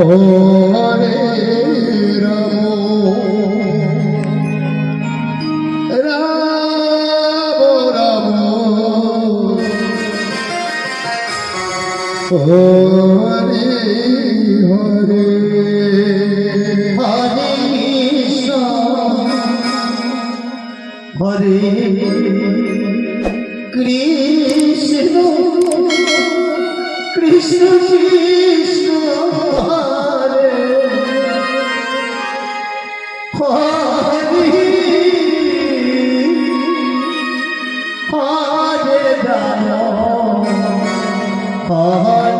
Hare Hare Hare Hare Krishna. Krishna Krishna. Krishna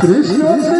Krishna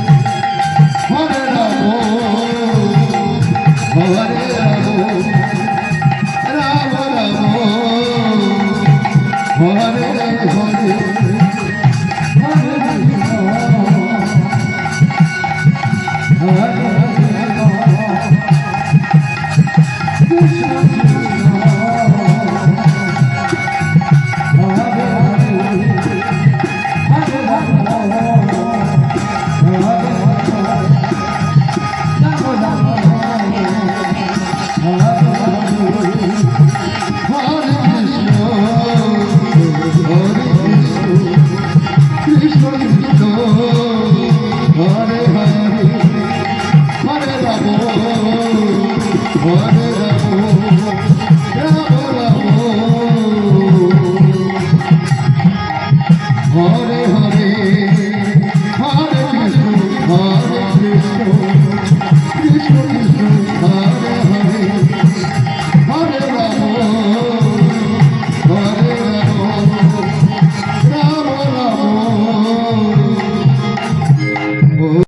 Hare Hare Hare Hare